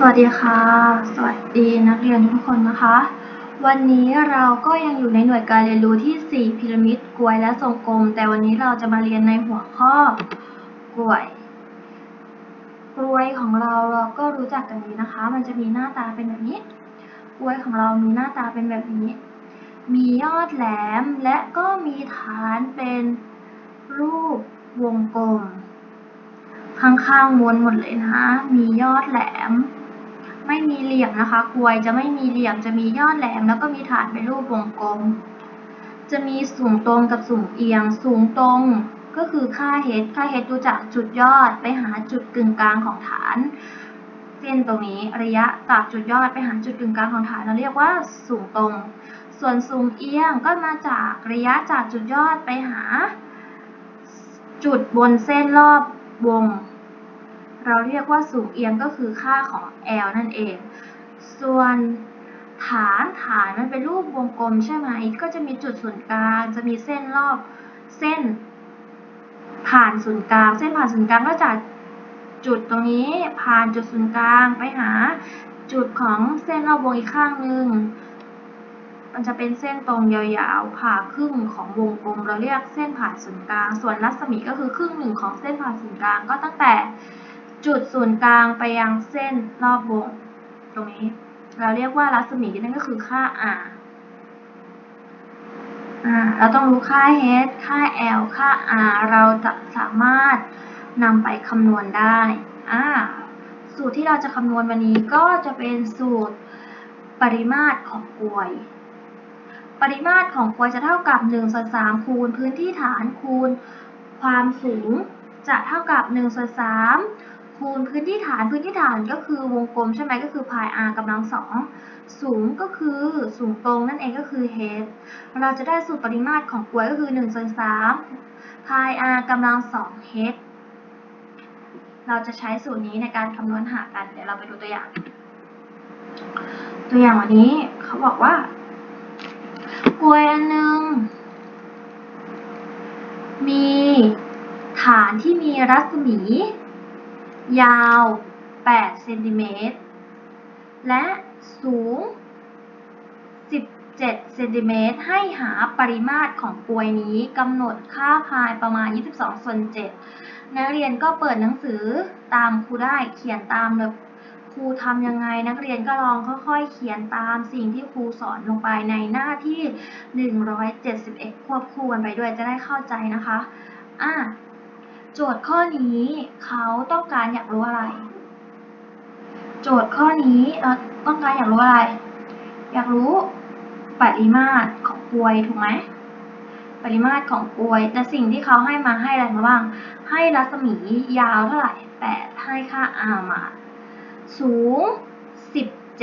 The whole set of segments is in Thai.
สวัสดีค่ะ สวัสดีนักเรียนทุกคนนะคะ วันนี้เราก็ยังอยู่ในหน่วยการเรียนรู้ที่ 4 พีระมิดกลวยและทรงกลม แต่วันนี้เราจะมาเรียนในหัวข้อกลวยกลวยของเราเราก็รู้จักกันดีนะคะ มันจะมีหน้าตาเป็นแบบนี้กลวยของเรามีหน้าตาเป็นแบบนี้ มียอดแหลมและก็มีฐานเป็นรูปวงกลมข้างๆม้วนหมดเลยนะ มียอดแหลม ไม่มีเหลี่ยมนะคะกลวยจะไม่มีเหลี่ยมจะมียอดแหลม แล้วก็มีฐานเป็นรูปวงกลม จะมีสูงตรงกับสูงเอียง สูงตรงก็คือค่า h ค่า h ดูจากจุดยอดไปหาจุดกึ่งกลางของฐาน เส้นตรงนี้ระยะจากจุดยอดไปหาจุดกึ่งกลางของฐานเราเรียกว่าสูงตรง ส่วนสูงเอียงก็มาจากระยะจากจุดยอดไปหา จุดบนเส้นรอบวง เราเรียกว่าสูงเอียงก็คือค่าของ L นั่นเอง ส่วนฐานฐานมันเป็นรูปวงกลมใช่ไหม ก็จะมีจุดศูนย์กลาง จะมีเส้นรอบเส้น ผ่านศูนย์กลาง เส้นผ่านศูนย์กลางก็จากจุดตรงนี้ผ่านจุดศูนย์กลางไปหาจุดของเส้นรอบวงอีกข้างหนึ่งมันจะเป็นเส้นตรงยาวๆ ผ่าครึ่งของวงกลมเราเรียกเส้นผ่านศูนย์กลาง ส่วนรัศมีก็คือครึ่งหนึ่งของเส้นผ่านศูนย์กลางก็ตั้งแต่ จุดศูนย์กลางไปยังเส้นรอบวง ตรงนี้ เราเรียกว่ารัศมีนั่นก็คือค่า r อ่าเราต้องรู้ค่า h ค่า l ค่า r เราจะสามารถนำไปคำนวณได้อ่าสูตรที่เราจะคำนวณวันนี้ก็จะเป็นสูตรปริมาตรของกลวย ปริมาตรของกลวยจะเท่ากับ1ส่วน3คูณพื้นที่ฐานคูณความสูงจะเท่ากับ1ส่วน3 คูณพื้นที่ฐานพื้นที่ฐานก็คือวงกลมใช่ไหมก็คือพาย r กำลังสองสูงก็คือสูงตรงนั่นเองก็คือ h เราจะได้สูตรปริมาตรของกลวยก็คือ1ส่วน3พาย r กำลังสอง h เราจะใช้สูตรนี้ในการคำนวณหากัน เดี๋ยวเราไปดูตัวอย่าง ตัวอย่างวันนี้เขาบอกว่ากลวยอันหนึ่งมีฐานที่มีรัศมี ยาว 8 เซนติเมตร และสูง 17 เซนติเมตร ให้หาปริมาตรของกลวยนี้กำหนดค่าพายประมาณ 22 ส่วน 7 นักเรียนก็เปิดหนังสือตามครูได้เขียนตามเลยครูทำยังไงนักเรียนก็ลองค่อยๆ เขียนตามสิ่งที่ครูสอนลงไปในหน้าที่ 171 ควบคู่กันไปด้วยจะได้เข้าใจนะคะ อะ โจทย์ข้อนี้เขาต้องการอยากรู้อะไร โจทย์ข้อนี้เราต้องการอยากรู้อะไร อยากรู้ปริมาตรของกลวยถูกไหมปริมาตรของกลวย แต่สิ่งที่เขาให้มาให้อะไรมาบ้าง ให้รัศมียาวเท่าไหร่ 8 ให้ค่า r มา สูง 17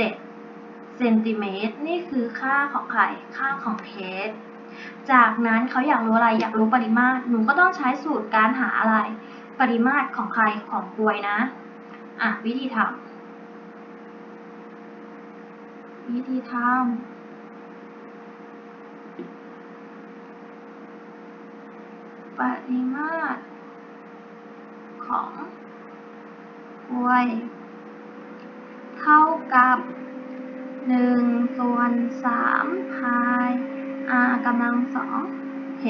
เซนติเมตร นี่คือค่าของใคร ค่าของเทส จากนั้นเขาอยากรู้อะไรอยากรู้ปริมาตร หนูก็ต้องใช้สูตรการหาอะไร ปริมาตรของใครของกลวยนะ อะวิธีทำวิธีทำปริมาตรของกลวย เท่ากับ1ส่วน3พาย r กำลังสอง h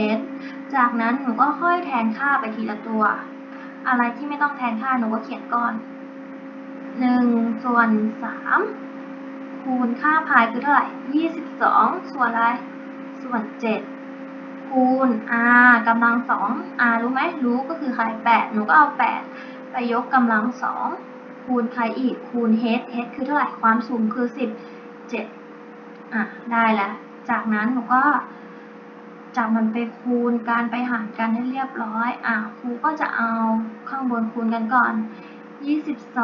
จากนั้นหนูก็ค่อยแทนค่าไปทีละตัว อะไรที่ไม่ต้องแทนค่าหนูก็เขียนก่อน1ส่วน3คูณค่าพายคือเท่าไหร่ 22 ส่วนอะไร ส่วน 7 คูณ r กำลังสอง r รู้ไหมรู้ก็คือใคร 8 หนูก็เอา 8 ไปยกกำลังสองคูณใครอีกคูณ h h คือเท่าไหร่ ความสูงคือ 17 อะ ได้แล้ว จากนั้นหนูก็จับมันไปคูณการไปหารกันให้เรียบร้อย อะครูก็จะเอาข้างบนคูณกันก่อน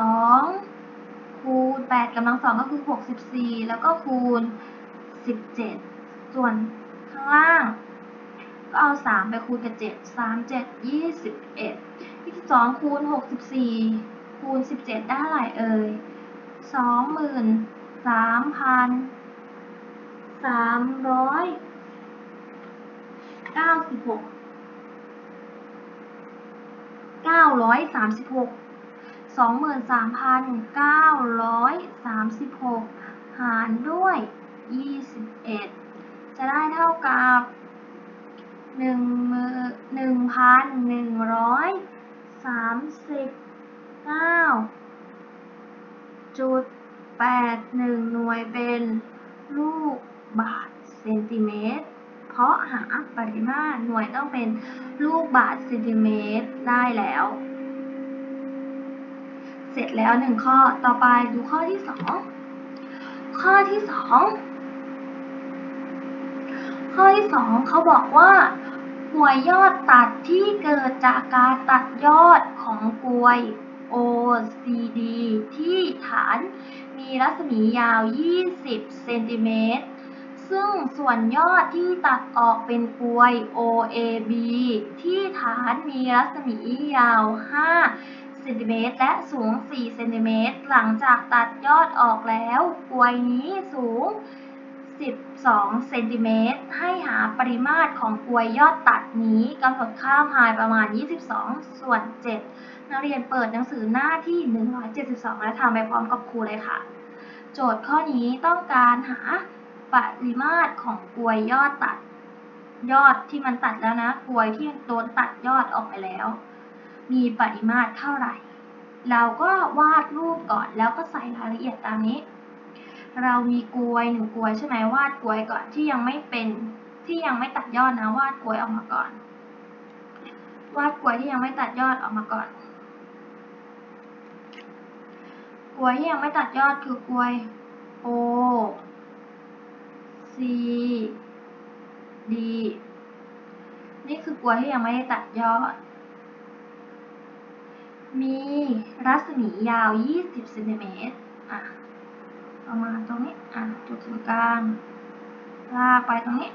22 คูณ 8กำลังสองก็คือ 64 แล้วก็คูณ 17 ส่วนข้างล่าง ก็เอา 3 ไปคูณกับ 7 3 7 21 22 คูณ 64 คูณ 17 ได้เท่าไหร่เอ่ย23,000 สามร้อยเก้าสิบหกเก้าร้อยสามสิบหกสองหมื่นสามพันเก้าร้อยสามสิบหกหารด้วยยี่สิบเอ็ดจะได้เท่ากับหนึ่งมือหนึ่งพันหนึ่งร้อยสามสิบเก้าจุดแปดหนึ่งหน่วยเป็นลูก บาทเซนติเมตร เพราะหาปริมาตรหน่วยต้องเป็นลูกบาทเซนติเมตรได้แล้ว เสร็จแล้วหนึ่งข้อต่อไปดูข้อที่สองข้อที่สองข้อที่สองเขาบอกว่าหน่วยยอดตัดที่เกิดจากการตัดยอดของกลวย OCD ที่ฐานมีรัศมียาว 20 เซนติเมตร ซึ่งส่วนยอดที่ตัดออกเป็นกลวย OAB ที่ฐานมีรัศมียาว 5 เซนติเมตรและสูง 4 เซนติเมตร หลังจากตัดยอดออกแล้วกลวยนี้สูง 12 เซนติเมตร ให้หาปริมาตรของกลวยยอดตัดนี้กำหนดค่าพายประมาณ 22 ส่วน 7 นักเรียนเปิดหนังสือหน้าที่ 172 และทำไปพร้อมกับครูเลยค่ะ โจทย์ข้อนี้ต้องการหา ปริมาตรของกลวยยอดตัด ยอดที่มันตัดแล้วนะกลวยที่โดนตัดยอดออกไปแล้ว มีปริมาตรเท่าไหร่ เราก็วาดรูปก่อนแล้วก็ใส่รายละเอียดตามนี้ เรามีกลวยหนึ่งกลวยใช่ไหมวาดกลวยก่อนที่ยังไม่เป็นที่ยังไม่ตัดยอดนะวาดกลวยออกมาก่อน วาดกลวยที่ยังไม่ตัดยอดออกมาก่อนกลวยที่ยังไม่ตัดยอดคือกลวย O C D นี่คือกลวยที่ยังไม่ได้ตัดยอด มีรัศมียาว 20เซนติเมตรอะประมาณตรงนี้ อะ จุดศูนย์กลาง ลากไปตรงนี้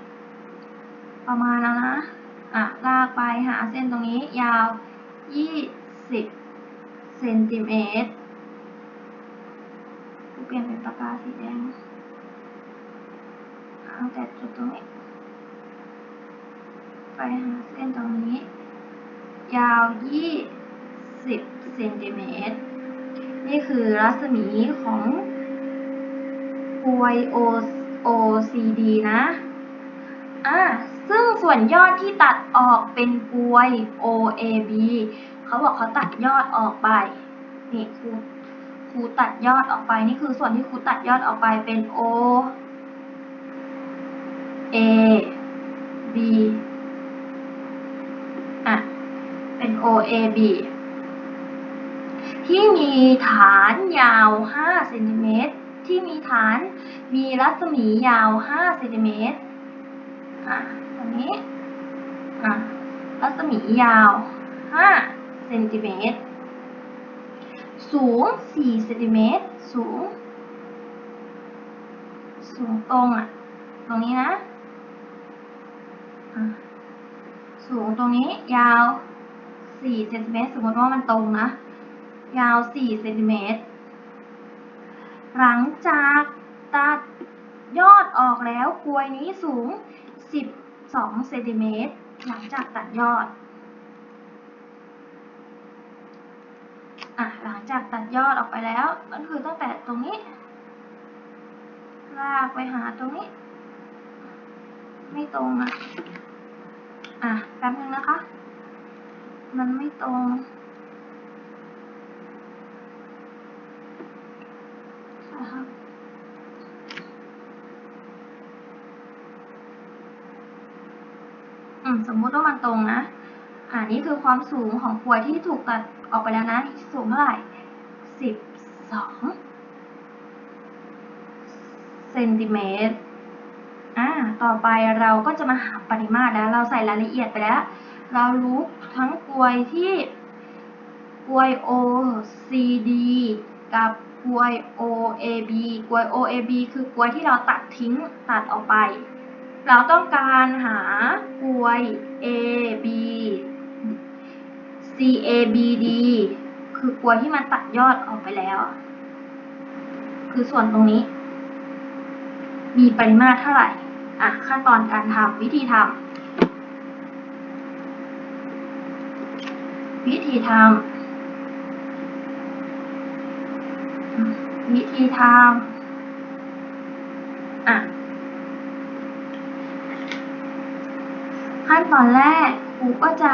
ประมาณแล้วนะ อะ ลากไปหาเส้นตรงนี้ยาว 20เซนติเมตรกูเปลี่ยนเป็นปากกาสีแดง ตั้งแต่จุดตรงนี้ ไปหาเส้นตรงนี้ ยาว 20เซนติเมตร นี่คือรัศมีของกลวย O OCD นะอ่าซึ่งส่วนยอดที่ตัดออกเป็นกลวย OAB เขาบอกเขาตัดยอดออกไป นี่ครูครูตัดยอดออกไป นี่คือส่วนที่ครูตัดยอดออกไปเป็น O A B อะ เป็น OAB ที่มีฐานยาว5เซนติเมตร ที่มีฐานมีรัศมียาว5เซนติเมตร อะ ตรงนี้ อะ รัศมียาว5เซนติเมตร สูง4เซนติเมตร สูง สูงตรงอะ ตรงนี้นะอะ สูงตรงนี้ยาว4เซนติเมตรสมมติว่ามันตรงนะ ยาว4เซนติเมตรหลังจากตัดยอดออกแล้วกลวยนี้สูง 12เซนติเมตรหลังจากตัดยอดอะหลังจากตัดยอดออกไปแล้ว ก็คือตั้งแต่ตรงนี้ ลากไปหาตรงนี้ ไม่ตรงอะ อะแป๊บนึงนะคะ มันไม่ตรง นะครับอืม สมมุติว่ามันตรงนะ อ่านี่คือความสูงของกลวยที่ถูกตัดออกไปแล้วนะ สูงเท่าไหร่สิบสองเซนติเมตร ต่อไปเราก็จะมาหาปริมาตรแล้ว เราใส่รายละเอียดไปแล้ว เรารู้ทั้งกลวยที่กลวย OCD กับกลวย OAB กลวย OAB คือกลวยที่เราตัดทิ้งตัดออกไป เราต้องการหากลวย AB CABD คือกลวยที่มันตัดยอดออกไปแล้ว คือส่วนตรงนี้ มีปริมาตรเท่าไหร่ อะขั้นตอนการทำวิธีทำวิธีทำวิธีทำอะขั้นตอนแรกครูก็จะ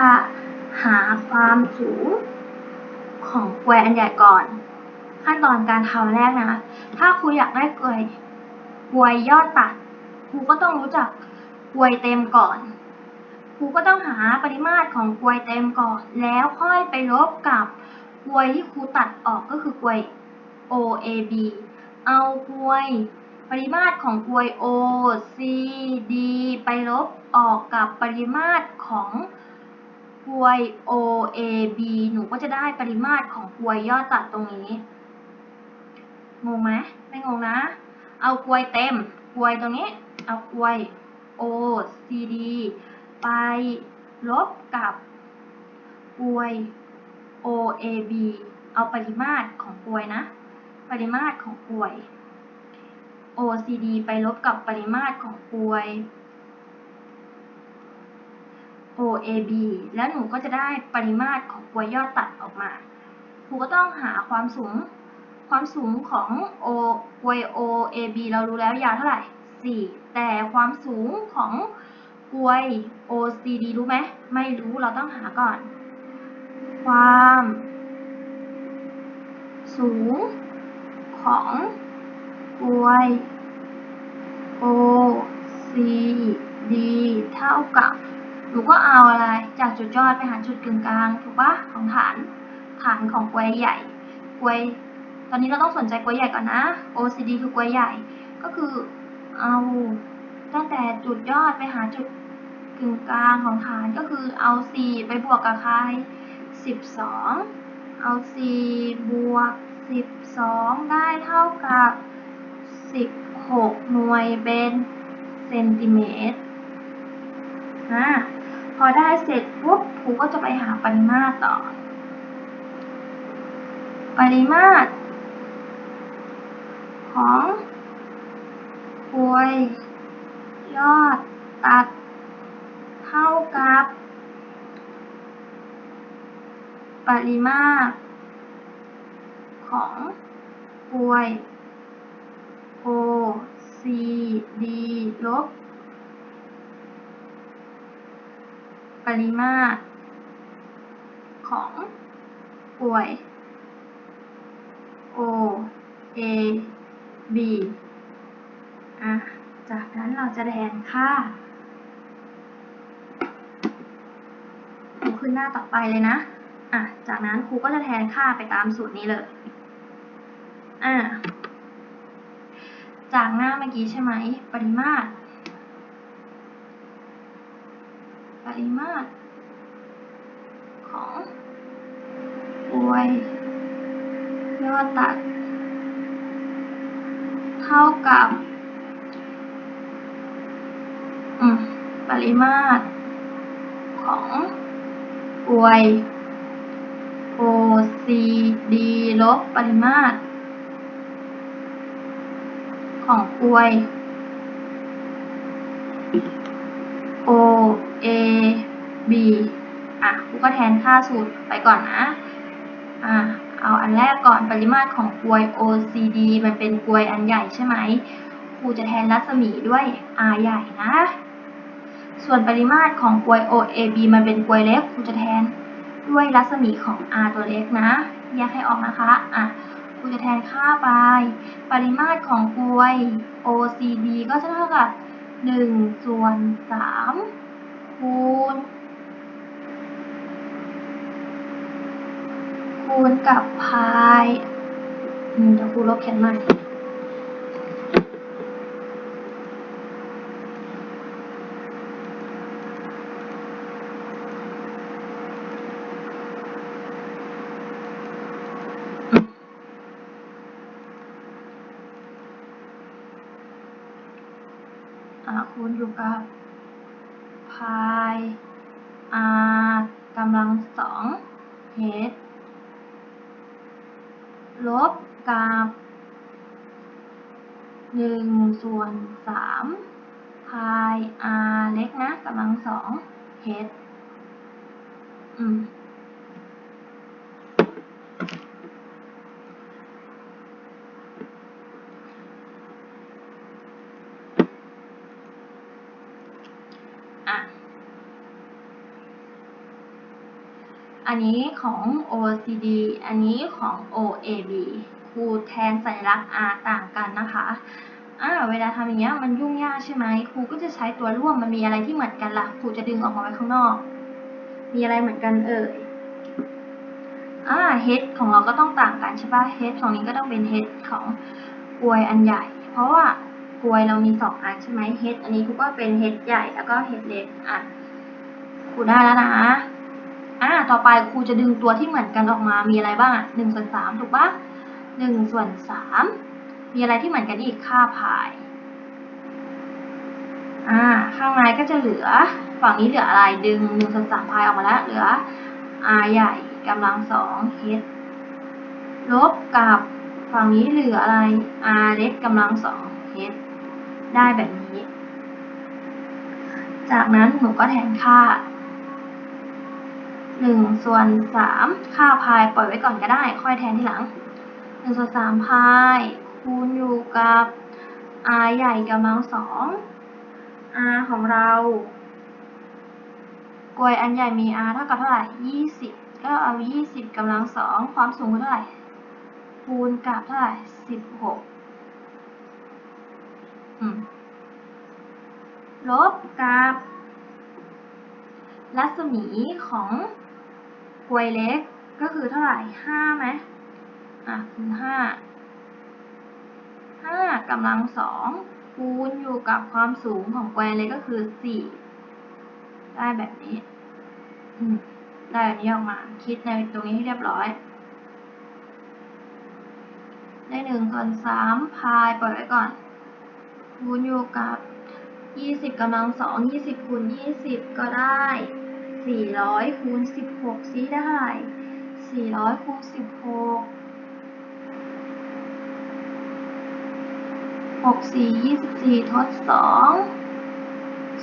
หาความสูงของกลวยอันใหญ่ก่อน ขั้นตอนการทำแรกนะ ถ้าครูอยากได้กลวยกลวยยอดตัด รูก็ต้องรู้จักกลวยเต็มก่อนครูก็ต้องหาปริมาตรของกลวยเต็มก่อน แล้วค่อยไปลบกับกลวยที่ครูตัดออกก็คือกลวย OAB เอากลวยปริมาตรของกลวย OCD ไปลบออกกับปริมาตรของกลวย OAB หนูก็จะได้ปริมาตรของกลวยยอดตัดตรงนี้ งงไหมไม่งงนะ เอากลวยเต็มกลวยตรงนี้ เอากลวย OCD ไปลบกับกลวย OAB เอาปริมาตรของกลวยนะ ปริมาตรของกลวย OCD ไปลบกับปริมาตรของกลวย OAB แล้วหนูก็จะได้ปริมาตรของกลวยยอดตัดออกมา ครูก็ต้องหาความสูง ความสูงของ O กลวย OAB เรารู้แล้วยาวเท่าไหร่ 4 แต่ความสูงของกลวย OCD รู้ไหม ไม่รู้เราต้องหาก่อน ความ สูง ของกลวย OCD เท่ากับหนูก็เอาอะไร จากจุดยอดไปหารจุดกึ่งกลางถูกปะของฐาน ฐานของกลวยใหญ่กลวย ตอนนี้เราต้องสนใจกลวยใหญ่ก่อนนะ OCD คือกลวยใหญ่ ก็คือ เอา ตั้งแต่จุดยอดไปหาจุดกึ่งกลางของฐานก็คือเอา 4 ไปบวกกับใคร 12 เอา 4 บวก 12 ได้เท่ากับ 16 หน่วยเป็นเซนติเมตรนะพอได้เสร็จปุ๊บครูก็จะไปหาปริมาตรต่อ ปริมาตรของ กลวยยอดตัดเท่ากับ ปริมาตรของกลวย OCD ลบ ปริมาตรของกลวย OAB อะ จากนั้นเราจะแทนค่าครูขึ้นหน้าต่อไปเลยนะอะ จากนั้นครูก็จะแทนค่าไปตามสูตรนี้เลย อะ จากหน้าเมื่อกี้ใช่ไหม ปริมาตร ปริมาตร ของกลวยยอดตัด เท่ากับ ปริมาตรของกลวย OCD ลบปริมาตร ของกลวย OAB อะครูก็แทนค่าสูตรไปก่อนนะ อะเอาอันแรกก่อนปริมาตรของกลวย OCD มันเป็นกลวยอันใหญ่ใช่ไหมครูจะแทนรัศมีด้วย R ใหญ่นะ ส่วนปริมาตรของกลวย OAB มันเป็นกลวยเล็กครูจะแทนด้วยรัศมีของ R ตัวเล็กนะ แยกให้ออกนะคะอะครูจะแทนค่าไป ปริมาตรของกลวย OCD ก็จะเท่ากับ1ส่วน3คูณคูณกับพายอืมเดี๋ยวครูลบเขียนใหม่ อ่าคูณอยู่ กับพาย r กำลังสอง h ลบกับหนึ่งส่วนสามพาย r เล็กนะกำลังสอง h อืม อ อันนี้ของ OCD อันนี้ของ OAB ครูแทนสัญลักษณ์ R ต่างกันนะคะอ่าเวลาทำอย่างเงี้ยมันยุ่งยากใช่ไหมครูก็จะใช้ตัวร่วมมันมีอะไรที่เหมือนกันล่ะครูจะดึงออกมาไว้ข้างนอก มีอะไรเหมือนกันเอ่ยอ่า head ของเราก็ต้องต่างกันใช่ปะ head ของนี้ก็ต้องเป็น head ของกลวยอันใหญ่ เพราะว่ากลวยเรามีสองอันใช่ไหม head อันนี้ครูก็เป็น head ใหญ่แล้วก็ head เล็กอะครูได้แล้วนะ อ่าต่อไปครูจะดึงตัวที่เหมือนกันออกมา มีอะไรบ้างหนึ่งส่วนสามถูกปะหนึ่งส่วนสามมีอะไรที่เหมือนกันอีกค่าพายอ่าข้างในก็จะเหลือ ฝั่งนี้เหลืออะไรดึงหนึ่งส่วนสามพายออกมาแล้วเหลือ r ใหญ่กำลังสอง h ลบกับฝั่งนี้เหลืออะไร r เล็กกำลังสอง h ได้แบบนี้ จากนั้นหนูก็แทนค่า หนึ่งส่วนสามค่าพายปล่อยไว้ก่อนก็ได้ ค่อยแทนทีหลังหนึ่งส่วนสามพายคูณอยู่กับ r ใหญ่กำลังสอง r ของเรากลวยอันใหญ่มี r เท่ากับเท่าไหร่ยี่สิบก็เอายี่สิบกำลังสองความสูงเท่าไหร่ คูณกับเท่าไหร่สิบหกลบกับรัศมีของ วยเล็กก็คือเท่าไหร่ห้าไหมอะคือห้าห้ากำลังสองคูณอยู่กับความสูงของกลวยเล็กก็คือสี่ได้แบบนี้ได้แบบนี้ออกมา คิดในตรงนี้ให้เรียบร้อย ได้หนึ่งส่วนสามพายปล่อยไว้ก่อน คูณอยู่กับยี่สิบกำลังสองยี่สิบคูณยี่สิบก็ได้ สี่ร้อยคูณสิบหกซิได้สี่ร้อยคูณสิบหกหกสี่ยี่สิบสี่ทดสอง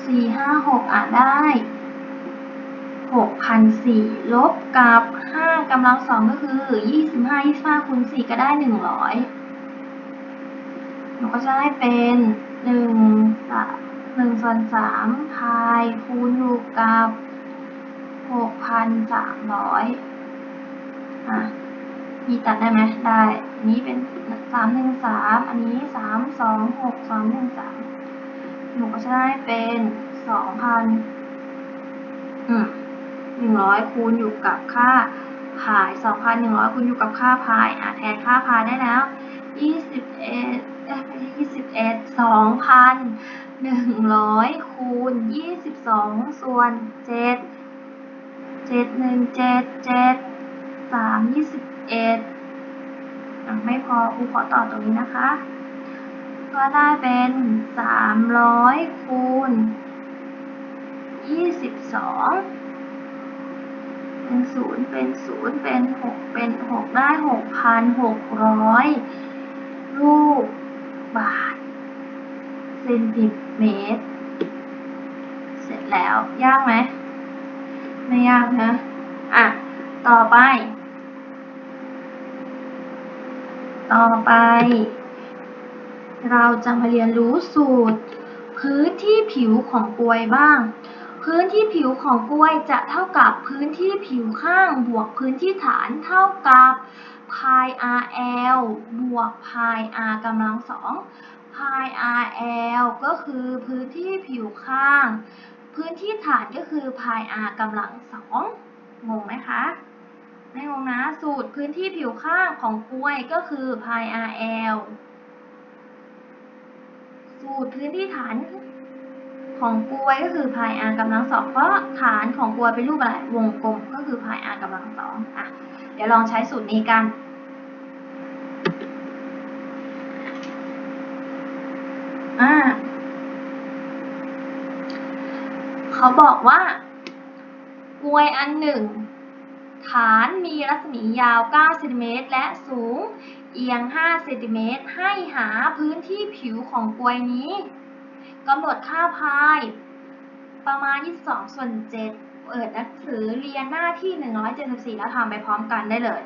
สี่ห้าหกอ่านได้หกพันสี่ลบกับห้ากำลังสองก็คือยี่สิบห้ายี่สิบห้าคูณสี่ก็ได้หนึ่งร้อยหนูก็จะได้เป็นหนึ่งสามหนึ่งส่วนสามพายคูณอยู่กับ หกพันสามร้อยอะมีตัดได้ไหมได้ นี้เป็นสามหนึ่งสามอันนี้สามสองหกสองหนึ่งสามหนูก็จะได้เป็นสองพันอืมหนึ่งร้อยคูณอยู่กับค่าพายสองพันหนึ่งร้อยคูณอยู่กับค่าพายอะแทนค่าพายได้แล้วยี่สิบเอ็ดเอ้ยไม่ใช่ยี่สิบเอ็ดสองพันหนึ่งร้อยคูณยี่สิบสองส่วนเจ็ด เจ็ดหนึ่งเจ็ดเจ็ดสามยี่สิบเอ็ดไม่พอครูขอต่อตรงนี้นะคะ ก็ได้เป็นสามร้อยคูณยี่สิบสองเป็นศูนย์เป็นศูนย์เป็นหกเป็นหกได้หกพันหกร้อยลูกบาทเซนติเมตร เสร็จแล้ว ยากไหม ไม่ยากนะ อะ ต่อไป ต่อไป เราจะมาเรียนรู้สูตร พื้นที่ผิวของกลวยบ้าง พื้นที่ผิวของกล้วยจะเท่ากับพื้นที่ผิวข้างบวกพื้นที่ฐานเท่ากับพาย RL บวกพาย R กำลังสองพาย RL ก็คือพื้นที่ผิวข้าง พื้นที่ฐานก็คือพาย R กำลังสองงงไหมคะ ไม่งงนะ สูตรพื้นที่ผิวข้างของกล้วยก็คือพาย RL สูตรพื้นที่ฐานของกล้วยก็คือพาย R กำลังสองเพราะฐานของกล้วยเป็นรูปอะไร วงกลมก็คือพาย R กำลังสองอะ เดี๋ยวลองใช้สูตรนี้กันอ่า เขาบอกว่ากลวยอันหนึ่ง ฐานมีรัศมียาว 9 เซนติเมตร และสูงเอียง 5 เซนติเมตร ให้หาพื้นที่ผิวของกลวยนี้กำหนดค่าพาย ประมาณ 22 ส่วน 7 เปิดหนังสือเรียนหน้าที่ 174 แล้วทำไปพร้อมกันได้เลย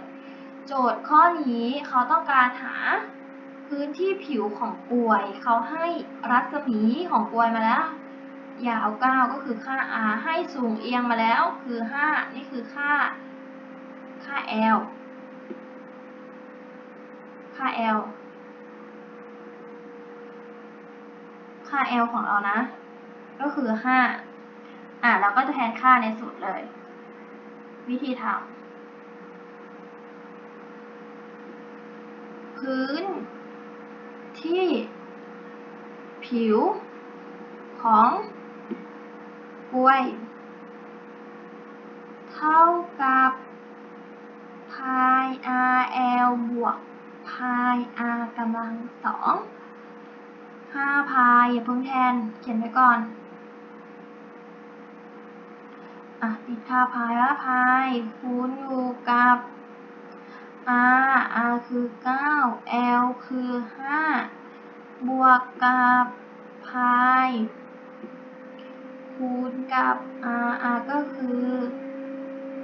โจทย์ข้อนี้เขาต้องการหาพื้นที่ผิวของกลวย เขาให้รัศมีของกลวยมาแล้ว ยาว 9 ก็คือค่า r ให้สูงเอียงมาแล้วคือ 5 นี่คือค่า ค่า L ค่า L ค่า L ของเรานะ ก็คือ 5 อะเราก็จะแทนค่าในสูตรเลย วิธีทำพื้นที่ผิวของ กล้วย เท่ากับ pi rl บวก pi r กำลังสอง5 pi อย่าเพิ่งแทน เขียนไว้ก่อน อะติดค่า pi ว่า pi คูณอยู่กับ r r คือ9 l คือ 5 บวกกับ pi คูณกับ r r ก็คือ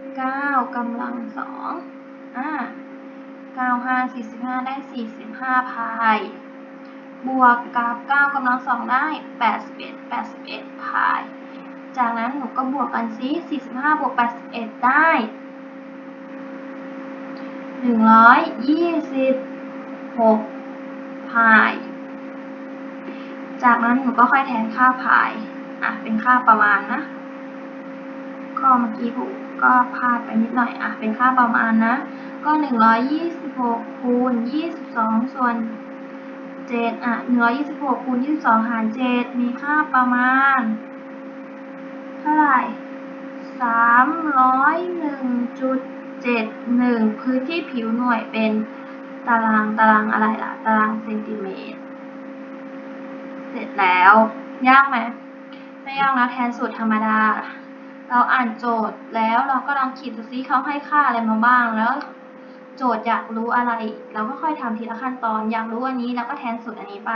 9กำลังสองอ่า9 5 45 ได้ 45 พาย บวกกับ 9กำลังสองได้ 81 81 พาย จากนั้นหนูก็บวกกันซิ45 บวก 81 ได้ 126 พาย จากนั้นหนูก็ค่อยแทนค่าพาย อะเป็นค่าประมาณนะ ก็เมื่อกี้ผูก็พลาดไปนิดหน่อยอะเป็นค่าประมาณนะ ก็126คูณ22 ส่วน7อะ126คูณ22 หาร 7 มีค่าประมาณ เท่าไหร่301.71 พื้นที่ผิวหน่วยเป็นตารางตารางอะไรล่ะ ตารางเซนติเมตร เสร็จแล้ว ยากไหม ไม่ยากนะแทนสูตรธรรมดา เราอ่านโจทย์แล้วเราก็ลองขีดดูซิเขาให้ค่าอะไรมาบ้างแล้ว โจทย์อยากรู้อะไร เราก็ค่อยทำทีละขั้นตอน อยากรู้อันนี้เราก็แทนสูตรอันนี้ไป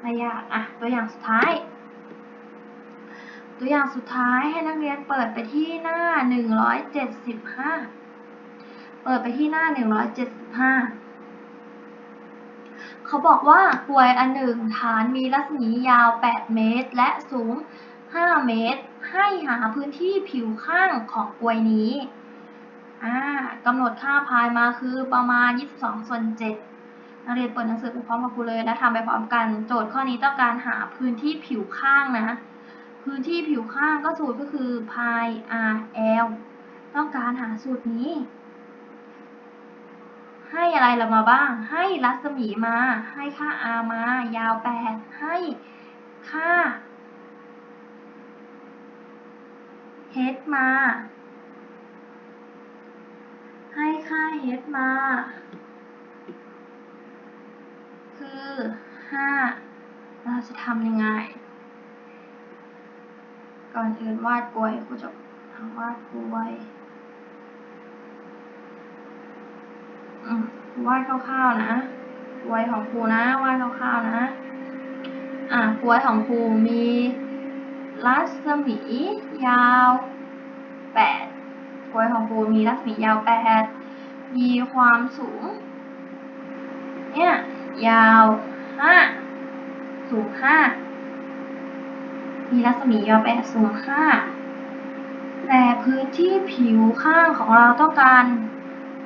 ไม่ยากอะตัวอย่างสุดท้าย ตัวอย่างสุดท้ายให้นักเรียนเปิดไปที่หน้า 175 เปิดไปที่หน้า 175เขาบอกว่ากลวยอันหนึ่งฐานมีรัศมียาว 8 เมตร และสูง 5 เมตร ให้หาพื้นที่ผิวข้างของกลวยนี้กำหนดค่าพายมาคือประมาณ 22 ส่วน 7 นักเรียนเปิดหนังสือไปพร้อมกับครูเลย และทำไปพร้อมกัน โจทย์ข้อนี้ต้องการหาพื้นที่ผิวข้างนะ พื้นที่ผิวข้างก็สูตรก็คือ pi r l ต้องการหาสูตรนี้ ให้อะไรเรามาบ้าง ให้รัศมีมา ให้ค่า r มา ยาว 8 ให้ค่า h มา ให้ค่า h มา คือ5เราจะทำยังไง ก่อนอื่นวาดกลวยครูจะทำวาดกลวยอืมวาดคร่าวๆนะกลวยของครูนะวาดคร่าวๆนะ อ่ากลวยของครูมี รัศมียาวแปดกลวยของครูมีรัศมียาวแปดมีความสูงเนี่ยยาวห้าสูงห้ามีรัศมียาวแปดสูงห้าแต่พื้นที่ผิวข้างของเราต้องการ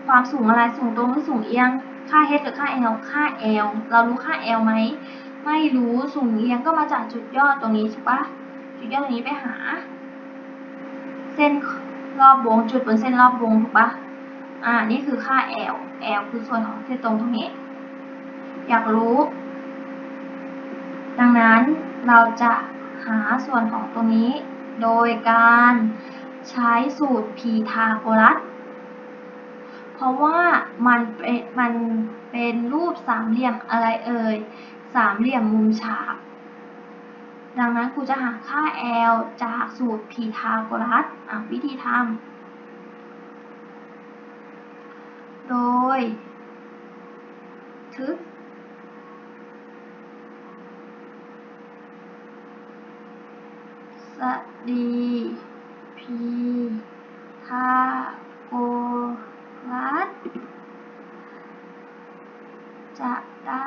ความสูงอะไรสูงตรงหรือสูงเอียง ค่า h กับค่า l ค่า l เรารู้ค่า l ไหม ไม่รู้สูงเอียงก็มาจากจุดยอดตรงนี้ใช่ปะ จุดยอดตรงนี้ไปหา เส้นรอบวงจุดบนเส้นรอบวงถูกปะอ่า นี่คือค่า l l คือส่วนของเส้นตรงตรงนี้ อยากรู้ ดังนั้นเราจะหาส่วนของตรงนี้ โดยการใช้สูตรพีทาโกรัส เพราะว่ามันเป็นมันเป็นรูปสามเหลี่ยมอะไรเอ่ย สามเหลี่ยมมุมฉาก ดังนั้นครูจะหาค่า L จากสูตรพีทาโกรัสวิธีทำ โดย ทึก สดีพีทาโกรัสจะได้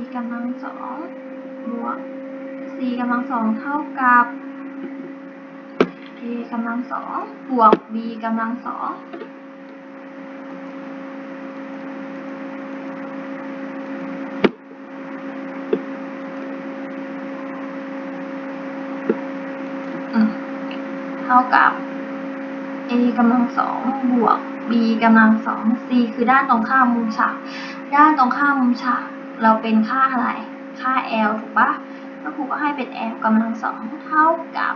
4 กำลังสองบวก4กำลังสองเท่ากับ a กำลังสองบวก b กำลังสองเท่ากับ a กำลังสองบวก b กำลังสอง c คือด้านตรงข้ามมุมฉาก ด้านตรงข้ามมุมฉาก เราเป็นค่าอะไร ค่า l ถูกปะแล้วครูก็ให้เป็น l กำลังสองเท่ากับ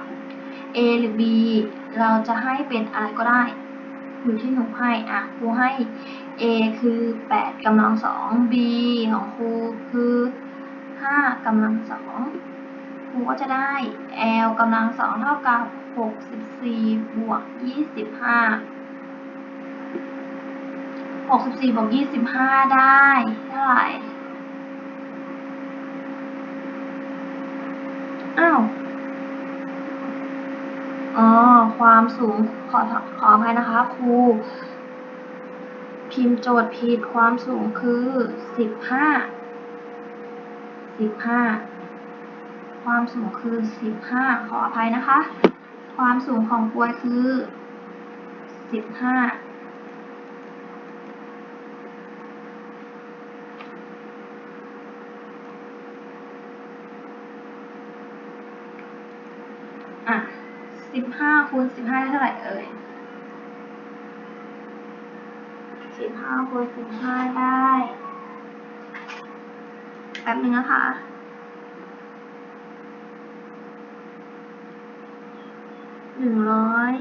a หรือ b เราจะให้เป็นอะไรก็ได้ อยู่ที่หนูให้ อะ ครูให้ a คือแปดกำลังสอง b ของครูคือห้ากำลังสองครูก็จะได้ l กำลังสองเท่ากับ 64 บวก 25 64 บวก 25 ได้เท่าไหร่ อ้าว อ๋อ ความสูง ขอ ขออภัยนะคะ ครู พิมพ์โจทย์ผิด ความสูงคือ15 15ความสูงคือ15ขออภัยนะคะ ความสูงของกลวยคือ15อะ 15คูณ15ได้เท่าไหร่เอ่ย15คูณ15ได้แป๊บนึงนะคะหนึ่งร้อย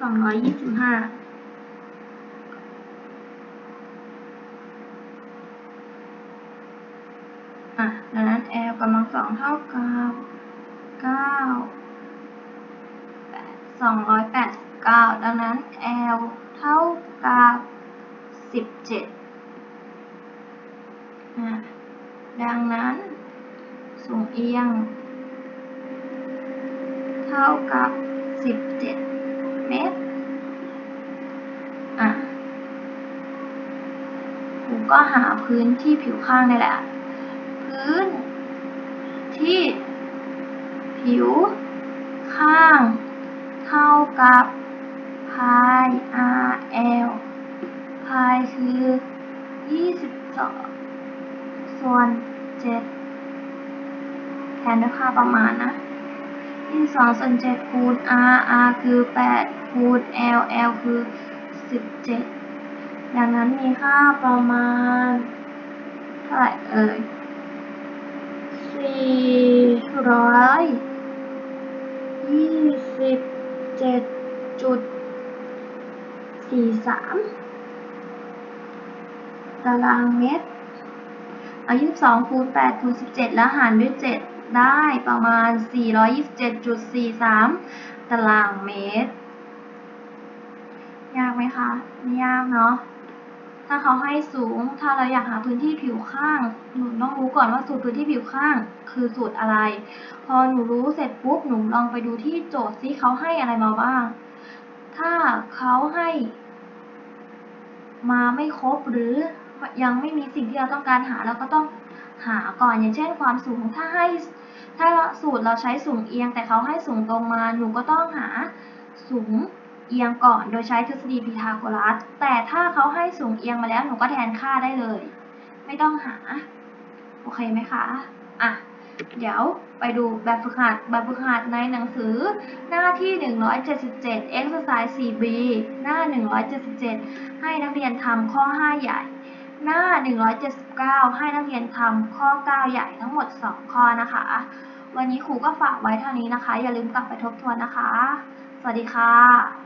สองร้อยยี่สิบห้า อะ ดังนั้น l กำลัง สองเท่ากับเก้าสองร้อยแปดสิบเก้าดังนั้น l เท่ากับสิบเจ็ดอะดังนั้นสูงเอียง เท่ากับ17เจ็ดเมตรอะครูก็หาพื้นที่ผิวข้างนี่แหละ ที่ ผิว ข้าง เท่ากับพาย RL พายคือ 22 ส่วน 7 แทนด้วยค่าประมาณนะ22ส่วน7คูณ R R คือ 8 คูณ L L คือ 17 ดังนั้นมีค่าประมาณเท่าไหร่เอ่ย สี่ร้อยยี่สิบเจ็ดจุดสี่สามตารางเมตรอายุสองคูณแปดคูณสิบเจ็ดแล้วหารด้วยเจ็ดได้ประมาณสี่ร้อยยี่สิบเจ็ดจุดสี่สามตารางเมตร ยากไหมคะ ไม่ยากเนาะ ถ้าเขาให้สูง ถ้าเราอยากหาพื้นที่ผิวข้าง หนูต้องรู้ก่อนว่าสูตรพื้นที่ผิวข้าง คือสูตรอะไร พอหนูรู้เสร็จปุ๊บ หนูลองไปดูที่โจทย์ซิเขาให้อะไรมาบ้าง ถ้าเขาให้ มาไม่ครบหรือยังไม่มีสิ่งที่เราต้องการหาเราก็ต้องหาก่อน อย่างเช่นความสูง ถ้าให้ ถ้าสูตรเราใช้สูงเอียง แต่เขาให้สูงตรงมา หนูก็ต้องหาสูง เอียงก่อน โดยใช้ทฤษฎีพีทาโกรัส แต่ถ้าเขาให้สูงเอียงมาแล้วหนูก็แทนค่าได้เลย ไม่ต้องหา โอเคไหมคะ อะ เดี๋ยวไปดูแบบฝึกหัด แบบฝึกหัดในหนังสือ หน้าที่ 177 exercise 4b หน้า 177 ให้นักเรียนทำข้อ 5 ใหญ่ หน้า 179 ให้นักเรียนทำข้อ 9 ใหญ่ทั้งหมด 2 ข้อนะคะวันนี้ครูก็ฝากไว้เท่านี้นะคะ อย่าลืมกลับไปทบทวนนะคะ สวัสดีค่ะ